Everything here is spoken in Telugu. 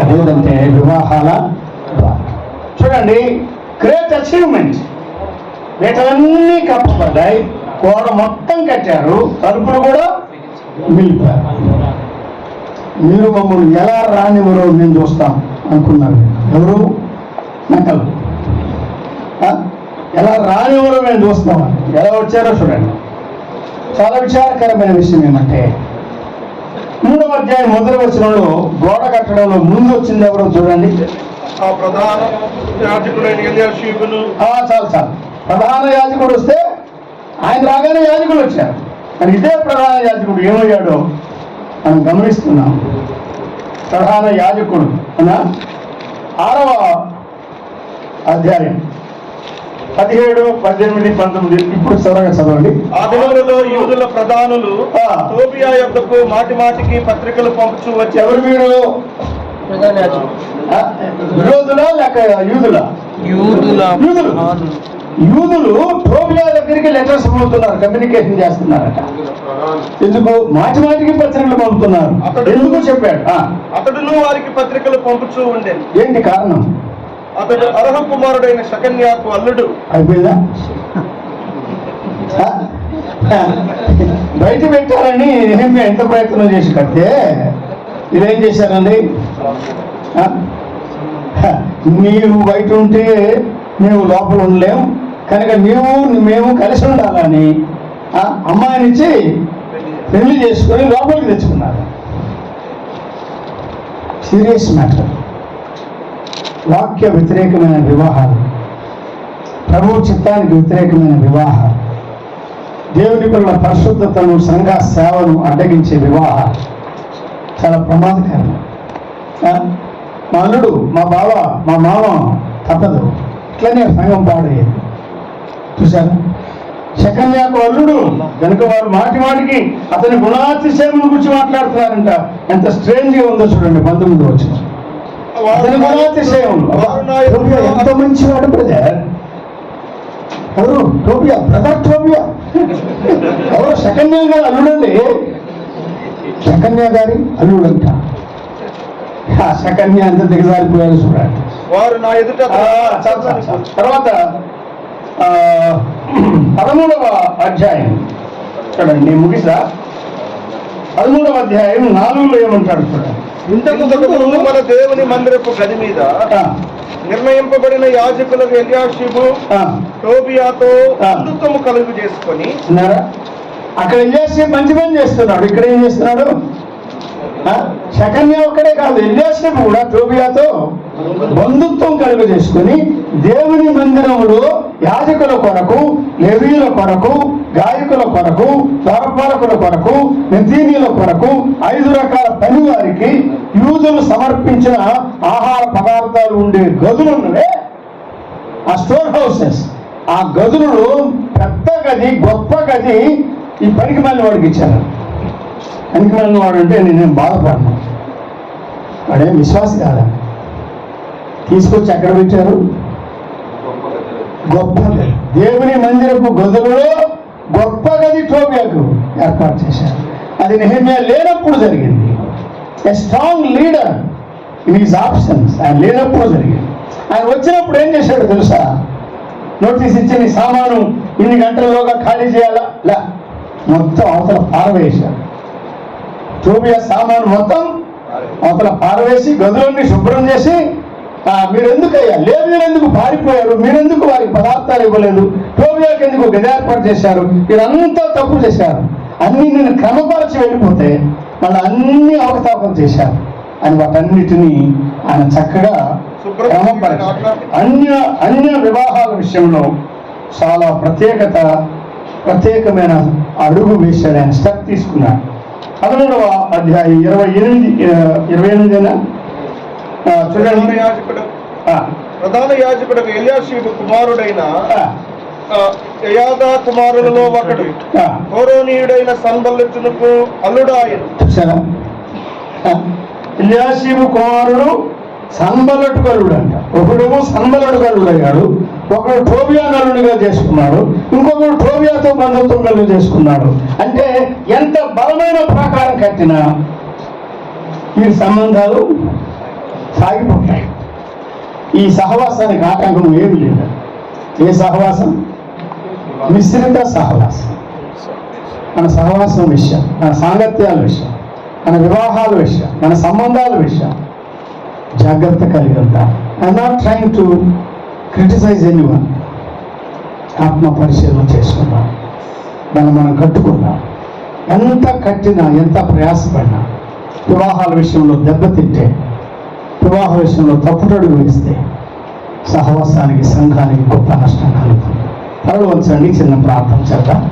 అదేదంటే వివాహాల చూడండి గ్రేట్ అచీవ్మెంట్ వీటలన్నీ కప్పబడ్డాయి. గోడ మొత్తం కట్టారు. తలుపులు కూడా మిగిలిపారు మీరు మమ్మల్ని ఎలా రానివ్వరో నేను చూస్తాం అనుకున్నారు. ఎవరు? నకలు ఎలా రానివ్వరో మేము చూస్తాం. ఎలా వచ్చారో చూడండి. చాలా విచారకరమైన విషయం ఏమంటే మూడవ అధ్యాయం మొదటి వచనంలో గోడ కట్టడంలో ముందు వచ్చింది ఎవరో చూడండి. ఆ ప్రధాన ఆ, చాలు చాలు. ప్రధాన యాజకుడు వస్తే ఆయన రాగానే యాజకులు వచ్చారు. మరి ఇదే ప్రధాన యాజకుడు ఏమయ్యాడో మనం గమనిస్తున్నాం. ప్రధాన యాజకుడు అనా ఆరవ అధ్యాయం. పదిహేడు పద్దెనిమిది పంతొమ్మిది. ఇప్పుడు త్వరగా చదవండి. ఆ దినములలో యూదుల ప్రధానులు ఆ. తోబియా యొద్దకు మాటి మాటికి పత్రికలు పంపుచూ వచ్చి ఎవరు మీరు విరోధులా లేక యూదులా? యూదుల యూదులు. యూదులు టోబియా దగ్గరికి లెటర్స్ పంపుతున్నారు కమ్యూనికేషన్ చేస్తున్నారట. ఎందుకు? మాటి మాటికి పత్రికలు పంపుతున్నారు. అతడు- ఎందుకు చెప్పాడు? అతడును వారికి పత్రికలు పంపుచూ ఉండేది ఏంటి కారణం? అతడు అర్హ కుమారుడైన శకన్యాకు అల్లుడు. అయిపోయిందా? బయట పెట్టాలని ఏమి ఎంత ప్రయత్నం చేసి కడితే? ఇదేం చేశారండి? మీరు బయట ఉంటే మేము లోపల ఉండలేం. కనుక మేము మేము కలిసి ఉండాలని అమ్మాయినిచ్చి పెళ్ళి చేసుకొని లోపలికి తెచ్చుకున్నారు. Serious matter. వాక్య వ్యతిరేకమైన వివాహాలు. ప్రభు చిత్తానికి వ్యతిరేకమైన వివాహాలు. దేవుని పిల్లల పరిశుద్ధతను సంఘ సేవను అడ్డగించే వివాహాలు. చాలా ప్రమాదకరం. మా అల్లుడు మా బావ మా మామ తప్పదు. ఇట్లనే సంఘం పాడయ్యేది. చూసారా శకన్యాకు అల్లుడు కనుక వారు మాటి మాటికి అతని గుణాతిశయం గురించి మాట్లాడుతున్నారంట. ఎంత స్ట్రేంజ్గా ఉందో చూడండి పంతొమ్మిది వచ్చిన ఎంత మంచివాడు బ్రదర్? ఎవరు టోపియా. బ్రదర్ టోపియా. ఎవరు శకన్యా గారి అల్లుడండి. శకన్యా గారి అల్లుడు అంట ఆ శకన్యా ఎంత దిగజారిపోయాడు చూడండి. వారు నా ఎదుట. తర్వాత పదమూడవ అధ్యాయం. చూడండి ముగిసా పదమూడవ అధ్యాయం నాలుగులో ఏమంటాడు ఇంతకు మన దేవుని మందిరపు గది మీద నిర్ణయింపబడిన యాజకులకు ఎలియాషిబు టోబియాతో. బంధుత్వము కలుగు చేసుకొని అక్కడ ఏం చేసి మంచి పని చేస్తున్నాడు. ఇక్కడ ఏం చేస్తున్నాడు? శకన్య ఒక్కడే కాదు ఎల్యాసేపు కూడా టోబియాతో బంధుత్వం కలుగు చేసుకుని దేవుని మందిరములో యాజకుల కొరకు లెవీల కొరకు గాయకుల కొరకు ద్వారపాలకుల కొరకు నితీనీల కొరకు ఐదు రకాల పని వారికి యూదులు సమర్పించిన ఆహార పదార్థాలు ఉండే గదులు ఉన్నవే. ఆ స్టోర్ హౌసెస్. ఆ గదులలో పెద్ద గది గొప్ప గది ఈ పనికి మళ్ళీ వాడికి ఇచ్చారు. పనికి వాడు అంటే నేనేం బాధపడను. వాడేం విశ్వాసి కాదా. తీసుకొచ్చి ఎక్కడ పెట్టారు? గొప్ప దేవుని మందిరపు గదులలో గొప్ప గది టోపియాకు ఏర్పాటు చేశారు. అది నెహమియా లేనప్పుడు జరిగింది. A strong leader in his absence ఆయన లేనప్పుడు జరిగింది. ఆయన వచ్చినప్పుడు ఏం చేశాడు తెలుసా? నోటీస్ ఇచ్చి నీ సామాను ఇన్ని గంటల్లోగా ఖాళీ చేయాలా? లే. మొత్తం అవతల పారవేశాడు టోబియా సామాను మొత్తం అవతల పారవేసి గదులన్నీ శుభ్రం చేసి "ఆ, మీరు ఎందుకయ్యా లేదు మీరు ఎందుకు పారిపోయారు? మీరెందుకు వారికి పదార్థాలు ఇవ్వలేదు? టోబియాకి ఎందుకు గది ఏర్పాటు చేశారు? మీరంతా తప్పు చేశారు. అన్ని నేను క్రమపరచి వెళ్ళిపోతే మళ్ళీ అన్ని అవకతవకం చేశారు. అని వాటన్నిటినీ ఆయన చక్కగా క్రమపరిచారు. అన్య అన్య వివాహాల విషయంలో చాలా ప్రత్యేకత ప్రత్యేకమైన అడుగు వేశాడు. ఆయన స్టెప్ తీసుకున్నాడు. పదమూడవ అధ్యాయం ఇరవై ఎనిమిది ఇరవై ఎనిమిదిన? చూడండి ప్రధాన యాజకుడు ఎలియాషీబు కుమారుడైన యయాదా కుమారులలో ఒకడు. ఆ, హోరోనీయుడైన సంబల్లెతునకు అల్లుడు ఆయన చూసారా ఆ, ఇల్యాషీబు కుమారుడు సంబలటుకరుడు అంట ఒకడేమో సంబలటుకరుడు అయ్యాడు ఒకడు టోబియా నలుడిగా చేసుకున్నాడు ఇంకొకడు టోబియాతో బంధుత్వం కలుగు చేసుకున్నాడు. అంటే ఎంత బలమైన ప్రాకారం కట్టినా ఈ సంబంధాలు సాగిపోతాయి. ఈ సహవాసానికి ఆటంకం ఏమి లేదు. ఏ సహవాసం? మిశ్రిత సహవాసం. మన సహవాసం విషయం మన సాంగత్యాల విషయం మన వివాహాల విషయం మన సంబంధాల విషయం. జాగ్రత్త కలిగి ఉంటాం I not trying to criticize anyone ఆత్మ పరిశీలన చేసుకుందాం. దాన్ని మనం కట్టుకుందాం. ఎంత కట్టినా ఎంత ప్రయాసపడినా వివాహాల విషయంలో దెబ్బతింటే వివాహ విషయంలో తప్పుటడుగు వేస్తే సహవాసానికి సంఘానికి గొప్ప నష్టం కలుగుతుంది. తరలి వంచండి చిన్న ప్రార్థన చేద్దాం.